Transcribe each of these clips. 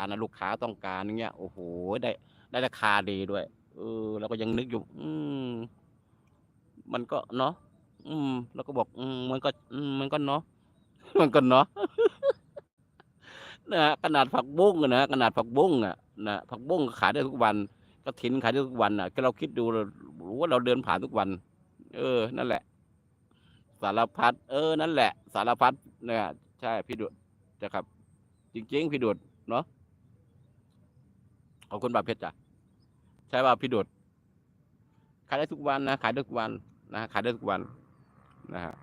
อันนั้นลูกค้าต้องการอย่างเงี้ยโอ้โหได้ได้ราคาดีด้วย เออเราก็ยังนึกอยู่ อืม มันก็เนาะอืมเราก็บอก อืมมันก็ อืมมันก็เนาะมันก็เนาะนะฮะขนาดผักบุ้งนะขนาดผักบุ้งอะนะผักบุ้งขายได้ทุกวันกระถินขายได้ทุกวันอะก็เราคิดดูเรารู้ว่าเราเดินผ่านทุกวัน เออ นั่นแหละ สารพัดเออ นั่นแหละ สารพัดเนี่ยใช่พี่ดุดนะครับ จริงๆพี่ดุดเนาะ ขอบคุณบาเพชรจ้ะใช่ป่ะพี่ดดขายได้ทุกวันนะ ขายได้ทุกวันนะขายได้ทุกวันนะฮะ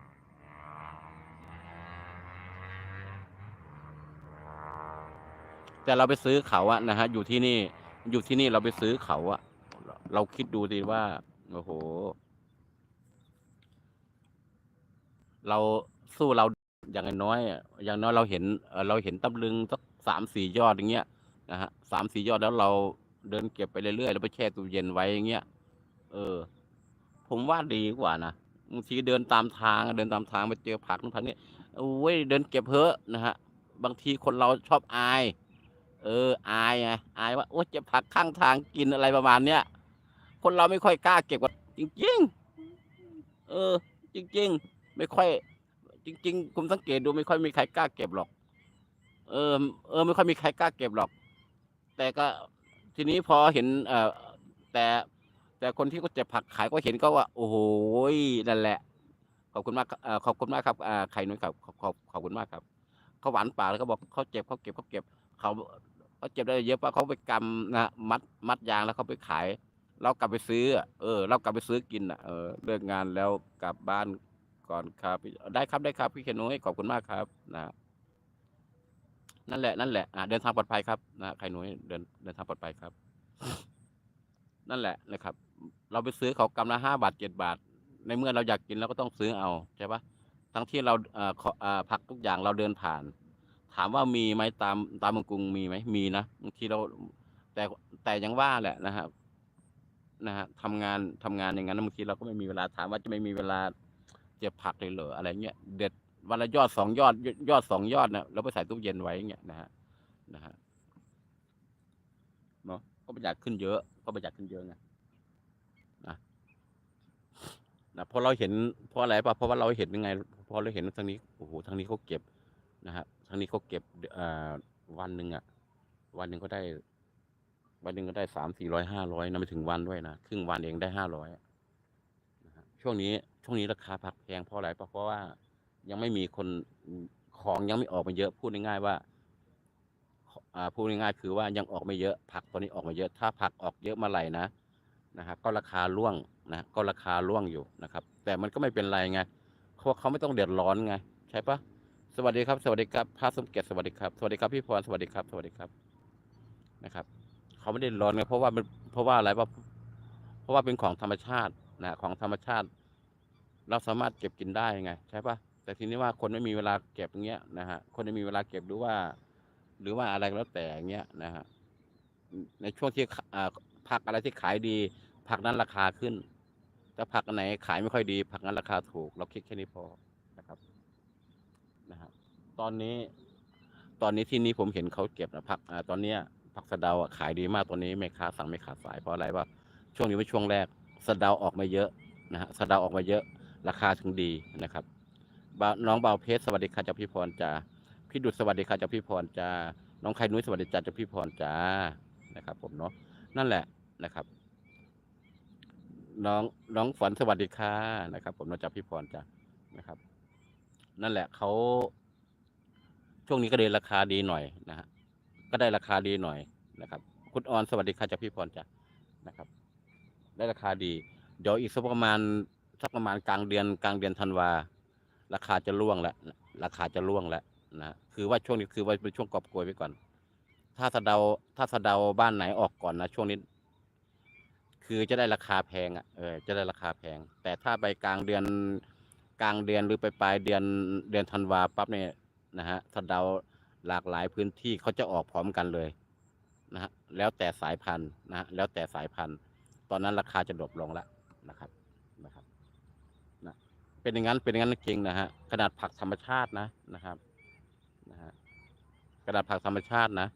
แต่เราไปซื้อเขาอะนะฮะอยู่ที่นี่อยู่ที่นี่เราไปซื้อเขาอะเราคิดดูสิว่าโอ้โห เราสู้เราอย่างน้อยอย่างน้อยเราเห็นเอ่อเราเห็นตำลึงสักสามสี่ยอดอย่างเงี้ย นะฮะสามสี่ยอดแล้วเราเดินเก็บไปเรื่อยๆแล้วไปแช่ตู้เย็นไว้อย่างเงี้ยเออ ผมว่าดีกว่านะบางทีเดินตามทางเดินตามทางไปเจอผักนู่นผักนี่โอ้ยเดินเก็บเพอะนะฮะ บางทีคนเราชอบอาย เออ อายไงอายว่าโอ้เจ็บผักข้างทางกินอะไรประมาณเนี้ยคนเราไม่ค่อยกล้าเก็บกันจริงๆ เออ จริง ๆ ไม่ค่อย จริง ๆ ผมสังเกตดูไม่ค่อยมีใครกล้าเก็บหรอก เออ เออ ไม่ค่อยมีใครกล้าเก็บหรอก แต่ก็ทีนี้พอเห็น เอ่อ แต่ แต่คนที่เขาเจ็บผักขายก็เห็นก็ว่า โอ้โหนั่นแหละ ขอบคุณมากครับเอ่อขอบคุณมากครับอ่าไข่นุ้ยครับขอบขอบขอบคุณมากครับเขาหวานปากแล้วเขาบอกเขาเจ็บเขาเก็บเขาเก็บเขาเขาเจ็บได้เยอะปะเขาไปกำนะมัดมัดยางแล้วเขาไปขาย เรากลับไปซื้อ เออ เรากลับไปซื้อกินอะเออเลิกงานแล้วกลับบ้านก่อนครับได้ครับได้ครับพี่เขนุ้ยขอบคุณมากครับนะ นั่นแหละนั่นแหละอ่าเดินทางปลอดภัยครับนะไข่นุ้ยเดินเดินทางปลอดภัยครับ นั่นแหละนะครับ เราไปซื้อเขากำละห้าบาทเจ็ดบาท ในเมื่อเราอยากกินเราก็ต้องซื้อเอาใช่ปะทั้งที่เราเอ่อขออ่าผักทุกอย่างเราเดินผ่าน ถามว่ามีไหมตามตามเมืองกรุงมีไหมมีนะบางทีเรา แต่แต่ยังว่าแหละนะฮะนะฮะทำงานทำงานอย่างนั้นบางทีเราก็ไม่มีเวลาถามว่าจะไม่มีเวลาเก็บผักเลยเหรออะไรเงี้ยเด็ด วันละยอดสองยอด ยอดสองยอดนะเราไปใส่ตู้เย็นไว้เงี้ยนะฮะนะฮะเนาะก็ประหยัดขึ้นเยอะ ก็ประหยัดขึ้นเยอะไงนะเพราะเราเห็นเพราะอะไรป่ะเพราะว่าเราเห็นยังไง พอเราเห็นทางนี้โอ้โหทางนี้เขาเก็บนะฮะทางนี้เขาเก็บเอ่อวันหนึ่งอะ วันหนึ่งก็ได้ วันหนึ่งก็ได้สามสี่ร้อยห้าร้อยนะไม่ถึงวันด้วยนะครึ่งวันเองได้ห้าร้อยนะฮะช่วงนี้ช่วงนี้ราคาผักแพงเพราะอะไรเพราะว่า ยังไม่มีคนของยังไม่ออกมาเยอะพูดง่ายๆว่าอาพูดง่ายๆคือว่ายังออกไม่เยอะผักตอนนี้ออกมาเยอะถ้าผักออกเยอะเมาไหร่นะนะครับก็ราคาร่วงนะก็ราคาร่วงอยู่นะครับ แต่มันก็ไม่เป็นไรไงเพราะเขาไม่ต้องเดือดร้อนไง ใช่ปะสวัสดีครับ สวัสดีครับพระสมเกียรติสวัสดีครับ สวัสดีครับพี่พรสวัสดีครับ สวัสดีครับนะครับเขาไม่ได้ร้อนไงเพราะว่ามันเพราะว่าอะไรเพราะเพราะว่าเป็นของธรรมชาตินะของธรรมชาติ เราสามารถเก็บกินได้ไง ใช่ปะ แต่ทีนี้ว่าคนไม่มีเวลาเก็บอย่างเงี้ยนะฮะคนไม่มีเวลาเก็บหรือว่า หรือว่าอะไรก็แล้วแต่เงี้ยนะฮะในช่วงที่ผักอะไรที่ขายดี ผักนั้นราคาขึ้นแต่ผักไหนขายไม่ค่อยดี ผักนั้นราคาถูก เราคิดแค่นี้พอนะครับนะฮะตอนนี้ ตอนนี้ที่นี้ผมเห็นเขาเก็บนะผักอ่าตอนเนี้ยผักสะเดาขายดีมากตอนนี้แม่ค้าสั่งไม่ขาดสายเพราะอะไรว่าช่วงนี้เป็นช่วงแรกสะเดาออกมาเยอะนะฮะสะเดาออกมาเยอะ ราคาถึงดีนะครับ บ่าวน้องเบาเพชรสวัสดีค่ะจากพี่พรจ้าพี่ดุษสวัสดีค่ะจากพี่พรจ้าน้องไข่นุ้ยสวัสดีจ้าจากพี่พรจ้านะครับ ผมเนาะนั่นแหละนะครับ น้องน้องฝันสวัสดีค่ะนะครับ ผมน้องจากพี่พรจ้ะนะครับ นั่นแหละเขาช่วงนี้ก็ได้ราคาดีหน่อยนะฮะก็ได้ราคาดีหน่อยนะครับ คุณออนสวัสดีค่ะจากพี่พรจ้ะนะครับ ได้ราคาดี เดี๋ยวอีกสักประมาณสักประมาณกลางเดือนกลางเดือนธันวา ราคาจะร่วงแล้วราคาจะร่วงแล้วนะคือว่าช่วงนี้คือว่าเป็นช่วงกอบโกยไปก่อน ถ้าสะเดาถ้าสะเดาบ้านไหนออกก่อนนะช่วงนี้ คือจะได้ราคาแพงอะเออจะได้ราคาแพง แต่ถ้าไปกลางเดือนกลางเดือนหรือไปปลายเดือนเดือนธันวาปั๊บเนี่ยนะฮะสะเดาหลากหลายพื้นที่เขาจะออกพร้อมกันเลยนะฮะแล้วแต่สายพันธุ์นะฮะแล้วแต่สายพันธุ์ ตอนนั้นราคาจะดรอปลงแล้วนะครับ เป็นอย่างนั้นเป็นอย่างนั้นจริงนะฮะขนาดผักธรรมชาตินะนะครับนะฮะขนาดผักธรรมชาตินะ